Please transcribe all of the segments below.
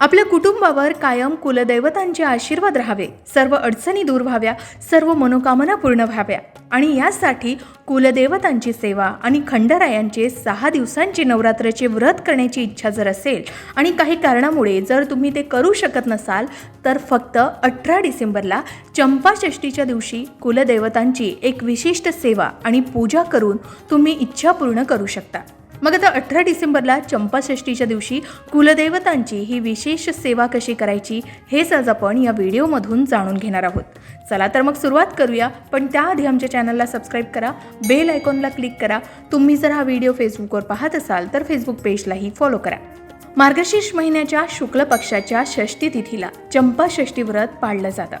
आपल्या कुटुंबावर कायम कुलदैवतांचे आशीर्वाद राहावे सर्व अडचणी दूर व्हाव्या सर्व मनोकामना पूर्ण व्हाव्या. आणि यासाठी कुलदेवतांची सेवा आणि खंडरायांचे सहा दिवसांचे नवरात्राचे व्रत करण्याची इच्छा जर असेल आणि काही कारणामुळे जर तुम्ही ते करू शकत नसाल तर फक्त अठरा डिसेंबरला चंपाषष्टीच्या दिवशी कुलदेवतांची एक विशिष्ट सेवा आणि पूजा करून तुम्ही इच्छा पूर्ण करू शकता. मग आता अठरा डिसेंबरला चंपाषष्टीच्या दिवशी कुलदेवतांची ही विशेष सेवा कशी करायची हेच आज आपण या व्हिडिओमधून जाणून घेणार आहोत. चला तर मग सुरुवात करूया पण त्याआधी आमच्या चॅनलला सबस्क्राईब करा बेल आयकॉनला क्लिक करा. तुम्ही जर हा व्हिडिओ फेसबुकवर पाहत असाल तर फेसबुक पेजलाही फॉलो करा. मार्गशीर्ष महिन्याच्या शुक्ल पक्षाच्या षष्टी तिथीला चंपाषष्टी व्रत पाळलं जातं.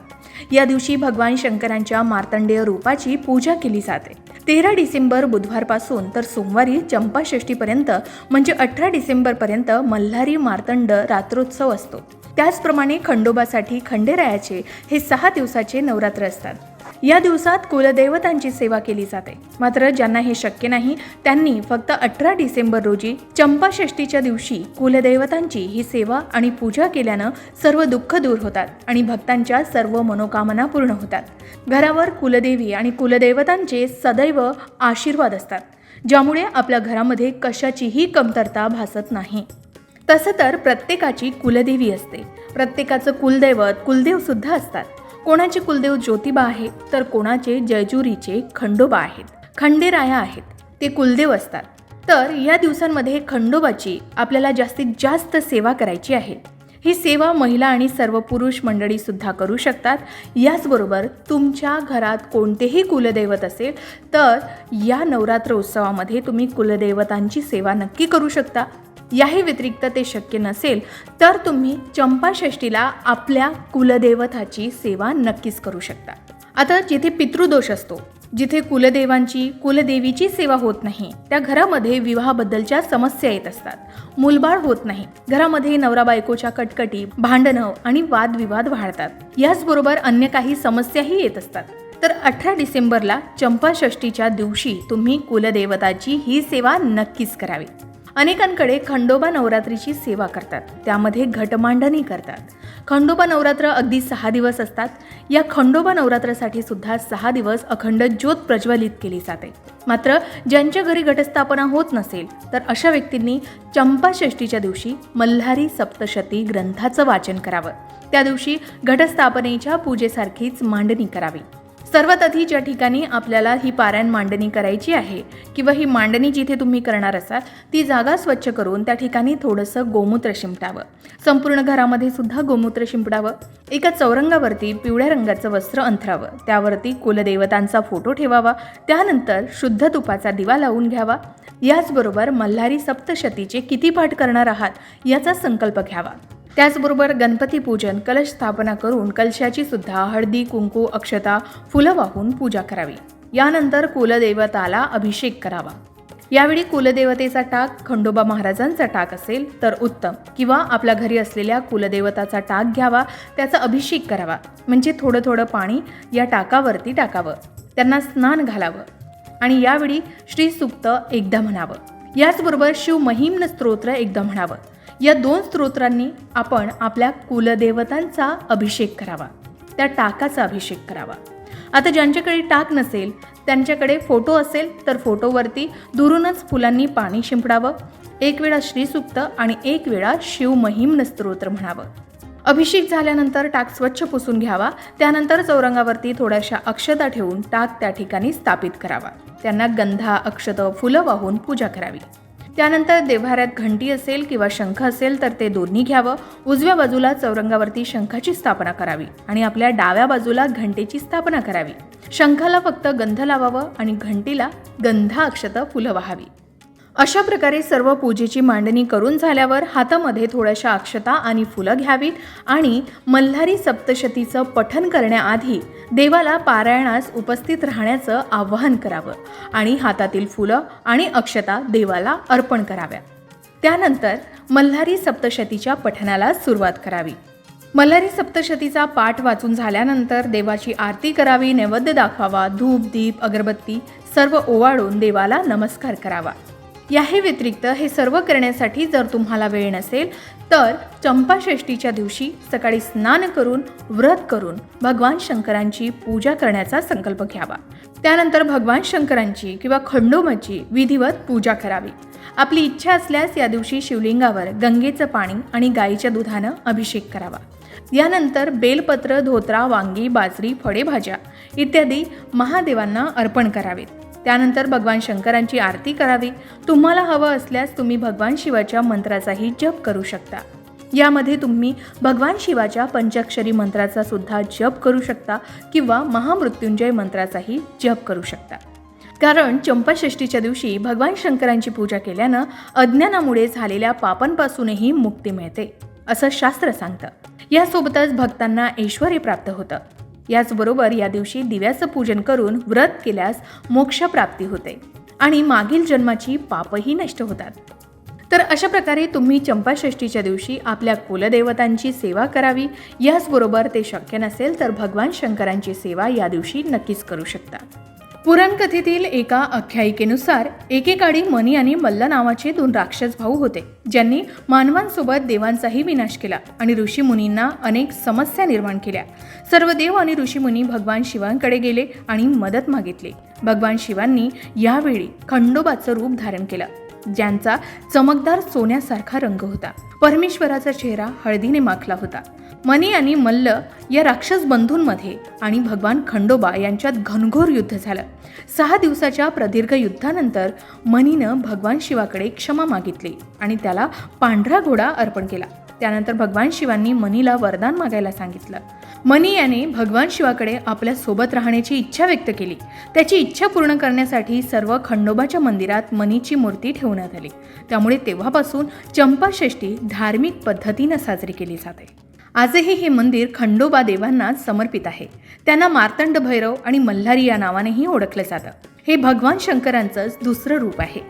या दिवशी भगवान शंकरांच्या मार्तंडेय रूपाची पूजा केली जाते. तेरा डिसेंबर बुधवारपासून तर सोमवारी चंपाषष्टीपर्यंत म्हणजे अठरा डिसेंबरपर्यंत मल्हारी मार्तंड रात्रोत्सव असतो. त्याचप्रमाणे खंडोबासाठी खंडेरायाचे हे सहा दिवसाचे नवरात्र असतात. या दिवसात कुलदेवतांची सेवा केली जाते. मात्र ज्यांना हे शक्य नाही त्यांनी फक्त अठरा डिसेंबर रोजी चंपाषष्टीच्या दिवशी कुलदेवतांची ही सेवा आणि पूजा केल्यानं सर्व दुःख दूर होतात आणि भक्तांच्या सर्व मनोकामना पूर्ण होतात. घरावर कुलदेवी आणि कुलदेवतांचे सदैव आशीर्वाद असतात ज्यामुळे आपल्या घरामध्ये कशाचीही कमतरता भासत नाही. तसं तर प्रत्येकाची कुलदेवी असते. प्रत्येकाचं कुलदैवत कुलदेव सुद्धा असतात. कोणाचे कुलदेव ज्योतिबा आहे तर कोणाचे जयजुरीचे खंडोबा आहेत. खंडेराया आहेत ते कुलदेव असतात. तर या दिवसांमध्ये खंडोबाची आपल्याला जास्तीत जास्त सेवा करायची आहे. ही सेवा महिला आणि सर्व पुरुष मंडळीसुद्धा करू शकतात. याचबरोबर तुमच्या घरात कोणतेही कुलदैवत असेल तर या नवरात्र उत्सवामध्ये तुम्ही कुलदैवतांची सेवा नक्की करू शकता. याही व्यतिरिक्त ते शक्य नसेल तर तुम्ही चंपाषष्टीला आपल्या कुलदेवताची सेवा नक्कीच करू शकता. आता जिथे पितृदोष असतो जिथे कुलदेवांची कुलदेवीची सेवा होत नाही त्या घरामध्ये विवाहाबद्दलच्या समस्या येत असतात. मूलबाळ होत नाही. घरामध्ये नवरा बायकोच्या कटकटी भांडणं आणि वादविवाद वाढतात. याचबरोबर अन्य काही समस्याही येत असतात. तर अठरा डिसेंबरला चंपाषष्टीच्या दिवशी तुम्ही कुलदेवताची ही सेवा नक्कीच करावी. अनेकांकडे खंडोबा नवरात्रीची सेवा करतात. त्यामध्ये घटमांडणी करतात. खंडोबा नवरात्र अगदी सहा दिवस असतात. या खंडोबा नवरात्रासाठी सुद्धा सहा दिवस अखंड ज्योत प्रज्वलित केली जाते. मात्र ज्यांच्या घरी घटस्थापना होत नसेल तर अशा व्यक्तींनी चंपाषष्टीच्या दिवशी मल्हारी सप्तशती ग्रंथाचं वाचन करावं. त्या दिवशी घटस्थापनेच्या पूजेसारखीच मांडणी करावी. सर्वात आधी ज्या ठिकाणी आपल्याला ही पारायण मांडणी करायची आहे. किंवा ही मांडणी जिथे तुम्ही करणार असाल ती जागा स्वच्छ करून त्या ठिकाणी थोडंसं गोमूत्र शिंपटावं संपूर्ण घरामध्ये सुद्धा गोमूत्र शिंपडावं. एका चौरंगावरती पिवळ्या रंगाचं वस्त्र अंथरावं. त्यावरती कुलदेवतांचा फोटो ठेवावा. त्यानंतर शुद्ध तुपाचा दिवा लावून घ्यावा. याचबरोबर मल्हारी सप्तशतीचे किती पाठ करणार आहात याचा संकल्प घ्यावा. त्याचबरोबर गणपती पूजन कलश स्थापना करून कलशाची सुद्धा हळदी कुंकू अक्षता फुलं वाहून पूजा करावी. यानंतर कुलदेवताला अभिषेक करावा. यावेळी कुलदेवतेचा टाक खंडोबा महाराजांचा टाक असेल तर उत्तम. किंवा आपल्या घरी असलेल्या कुलदेवताचा टाक घ्यावा त्याचा अभिषेक करावा. म्हणजे थोडं थोडं पाणी या टाकावरती टाकावं. त्यांना स्नान घालावं. आणि यावेळी श्रीसुक्त एकदा म्हणावं. याचबरोबर शिव महिम्न स्तोत्र एकदा म्हणावं. या दोन स्तोत्रांनी आपण आपल्या कुलदेवतांचा अभिषेक करावा. त्या टाकाचा अभिषेक करावा. आता ज्यांच्याकडे टाक नसेल त्यांच्याकडे फोटो असेल तर फोटोवरती दुरूनच फुलांनी पाणी शिंपडावं एक वेळा श्रीसुक्त आणि एक वेळा शिवमहिम्न स्तोत्र म्हणावं. अभिषेक झाल्यानंतर टाक स्वच्छ पुसून घ्यावा त्यानंतर चौरंगावरती थोड्याशा अक्षता ठेवून टाक त्या ठिकाणी स्थापित करावा. त्यांना गंधा अक्षत फुलं वाहून पूजा करावी. त्यानंतर देव्हाऱ्यात घंटी असेल किंवा शंख असेल तर ते दोन्ही घ्यावं. उजव्या बाजूला चौरंगावरती शंखाची स्थापना करावी आणि आपल्या डाव्या बाजूला घंटेची स्थापना करावी. शंखाला फक्त गंध लावावं आणि घंटीला गंधा अक्षत फुलं व्हावी. अशा प्रकारे सर्व पूजेची मांडणी करून झाल्यावर हातामध्ये थोड्याशा अक्षता आणि फुलं घ्यावीत आणि मल्हारी सप्तशतीचं पठन करण्याआधी देवाला पारायणास उपस्थित राहण्याचं आवाहन करावं आणि हातातील फुलं आणि अक्षता देवाला अर्पण कराव्या. त्यानंतर मल्हारी सप्तशतीच्या पठणाला सुरुवात करावी. मल्हारी सप्तशतीचा पाठ वाचून झाल्यानंतर देवाची आरती करावी नैवेद्य दाखवावा धूप दीप अगरबत्ती सर्व ओवाळून देवाला नमस्कार करावा. याही व्यतिरिक्त हे सर्व करण्यासाठी जर तुम्हाला वेळ नसेल तर चंपाषष्टीच्या दिवशी सकाळी स्नान करून व्रत करून भगवान शंकरांची पूजा करण्याचा संकल्प घ्यावा. त्यानंतर भगवान शंकरांची किंवा खंडोबाची विधिवत पूजा करावी. आपली इच्छा असल्यास या दिवशी शिवलिंगावर गंगेचं पाणी आणि गाईच्या दुधानं अभिषेक करावा. यानंतर बेलपत्र धोत्रा वांगी बाजरी फळे भाज्या इत्यादी महादेवांना अर्पण करावेत. त्यानंतर भगवान शंकरांची आरती करावी. तुम्हाला हवं असल्यास तुम्ही भगवान शिवाच्या मंत्राचाही जप करू शकता. यामध्ये तुम्ही भगवान शिवाच्या पंचाक्षरी मंत्राचा सुद्धा जप करू शकता किंवा महामृत्युंजय मंत्राचाही जप करू शकता. कारण चंपाषष्टीच्या दिवशी भगवान शंकरांची पूजा केल्यानं अज्ञानामुळे झालेल्या पापांपासूनही मुक्ती मिळते असं शास्त्र सांगतं. यासोबतच भक्तांना ऐश्वर प्राप्त होतं. याचबरोबर या दिवशी दिव्याचं पूजन करून व्रत केल्यास मोक्षप्राप्ती होते आणि मागील जन्माची पापही नष्ट होतात. तर अशा प्रकारे तुम्ही चंपाषष्टीच्या दिवशी आपल्या कुलदेवतांची सेवा करावी याचबरोबर ते शक्य नसेल तर भगवान शंकरांची सेवा या दिवशी नक्कीच करू शकता. पुराणकथेतील एका आख्यायिकेनुसार एकेकाळी मनी आणि मल्ल नावाचे दोन राक्षस भाऊ होते ज्यांनी मानवांसोबत देवांचाही विनाश केला आणि ऋषीमुनींना अनेक समस्या निर्माण केल्या. सर्व देव आणि ऋषीमुनी भगवान शिवांकडे गेले आणि मदत मागितली. भगवान शिवांनी यावेळी खंडोबाचं रूप धारण केलं. ज्यांचा चमकदार सोन्यासारखा रंग होता. परमेश्वराचा चेहरा हळदीने माखला होता. मनी आणि मल्ल या राक्षस बंधूंमध्ये आणि भगवान खंडोबा यांच्यात घनघोर युद्ध झालं. सहा दिवसाच्या प्रदीर्घ युद्धानंतर मनीनं भगवान शिवाकडे क्षमा मागितली आणि त्याला पांढरा घोडा अर्पण केला. त्यानंतर भगवान शिवांनी मनीला वरदान मागायला सांगितलं. मनी याने भगवान शिवाकडे आपल्यासोबत राहण्याची इच्छा व्यक्त केली. त्याची इच्छा पूर्ण करण्यासाठी सर्व खंडोबाच्या मंदिरात मनीची मूर्ती ठेवण्यात आली. त्यामुळे तेव्हापासून चंपाषष्ठी धार्मिक पद्धतीनं साजरी केली जाते. आजही हे मंदिर खंडोबा देवांना समर्पित आहे. त्यांना मार्तंड भैरव आणि मल्हारी या नावानेही ओळखलं जातं. हे भगवान शंकरांचंच दुसरं रूप आहे.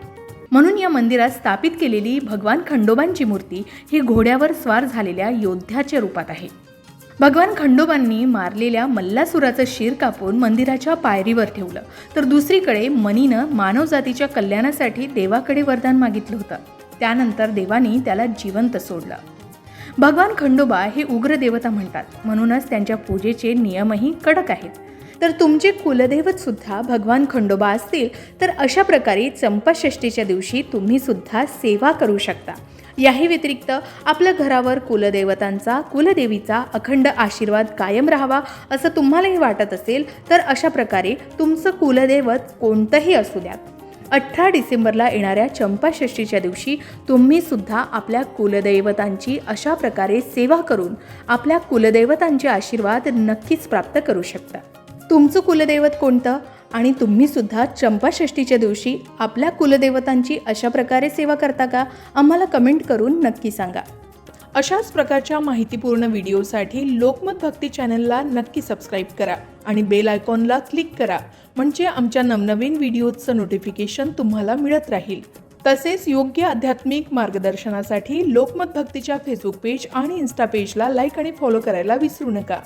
म्हणून या मंदिरात स्थापित केलेली भगवान खंडोबांची मूर्ती ही घोड्यावर स्वार झालेल्या योद्ध्याच्या रूपात आहे. भगवान खंडोबांनी मारलेल्या मल्लासुराचं शिर कापून मंदिराच्या पायरीवर ठेवलं. तर दुसरीकडे मनीनं मानवजातीच्या कल्याणासाठी देवाकडे वरदान मागितलं होतं. त्यानंतर देवानी त्याला जिवंत सोडलं. भगवान खंडोबा हे उग्र देवता म्हणतात. म्हणूनच त्यांच्या पूजेचे नियमही कडक आहेत. तर तुमचे कुलदैवत सुद्धा भगवान खंडोबा असतील तर अशा प्रकारे चंपाषष्टीच्या दिवशी तुम्ही सुद्धा सेवा करू शकता. याही व्यतिरिक्त आपल्या घरावर कुलदेवतांचा कुलदेवीचा अखंड आशीर्वाद कायम राहावा असं तुम्हालाही वाटत असेल तर अशा प्रकारे तुमचं कुलदैवत कोणतंही असू द्यात. अठरा डिसेंबरला येणाऱ्या चंपाषष्टीच्या दिवशी तुम्ही सुद्धा आपल्या कुलदैवतांची अशा प्रकारे सेवा करून आपल्या कुलदैवतांचे आशीर्वाद नक्कीच प्राप्त करू शकता. तुमचं कुलदैवत कोणतं? आणि तुम्हीसुद्धा चंपाषष्टीच्या दिवशी आपल्या कुलदेवतांची अशा प्रकारे सेवा करता का? आम्हाला कमेंट करून नक्की सांगा. अशाच प्रकारच्या माहितीपूर्ण व्हिडिओसाठी लोकमत भक्ती चॅनलला नक्की सबस्क्राईब करा आणि बेल आयकॉनला क्लिक करा म्हणजे आमच्या नवनवीन व्हिडिओचं नोटिफिकेशन तुम्हाला मिळत राहील. तसेच योग्य आध्यात्मिक मार्गदर्शनासाठी लोकमत भक्तीच्या फेसबुक पेज आणि इन्स्टा पेजला लाईक आणि फॉलो करायला विसरू नका.